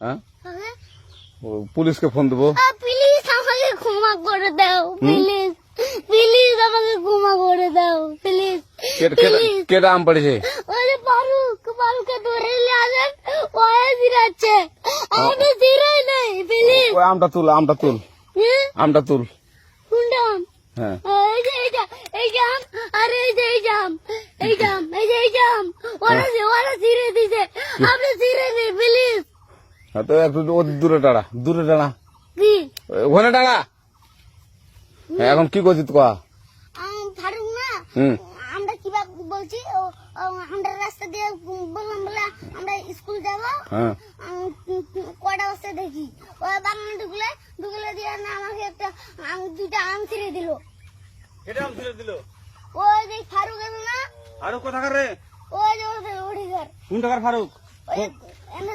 হ্যাঁ হ্যাঁ? ও, পুলিশকে ফোন দেবো প্লিজ আমাকে ক্ষমা করে দাও প্লিজ প্লিজ আমাকে ক্ষমা করে দাও প্লিজ কেটে কেটে কেটে আম পড়েছে ওই যে ফারুক ফারুককে ধরে নিয়ে আসেন ওয়ে জিরাচ্ছে আমি জিরাই নাই প্লিজ ওই আমটা তুল আমটা তুল আমটা তুল কোনটা আম? হ্যাঁ এই যে এই যে এই যে আম আর এই যে এই যে আম এই যে আম এই যে এই যে আম ওরা যে ওরা ছিঁড়ে দিছে আপনি ছিঁড়ে দিন প্লিজ হ্যাঁ, তো একটু দূরে দাঁড়া দূরে দাঁড়া কি? ওখানে দাঁড়া হ্যাঁ, এখন কি করছিস কয়া? আম ফারুক না আমরা কীভাবে বলছি ও ও, আমরা রাস্তা দিয়ে বললাম বলে আমরা স্কুল যাব। হ্যাঁ। কটা বস্তা দেখি? ওই বাগানে ঢুকলে ঢুকলে দিয়ে না আমাকে একটা আম দুটা আম ছিঁড়ে দিল। এটা আম ছিঁড়ে দিল? ওই যে ফারুক এলো না আরও কোথাকার রে? ওই যে কোন টাকার ফারুক? এনে না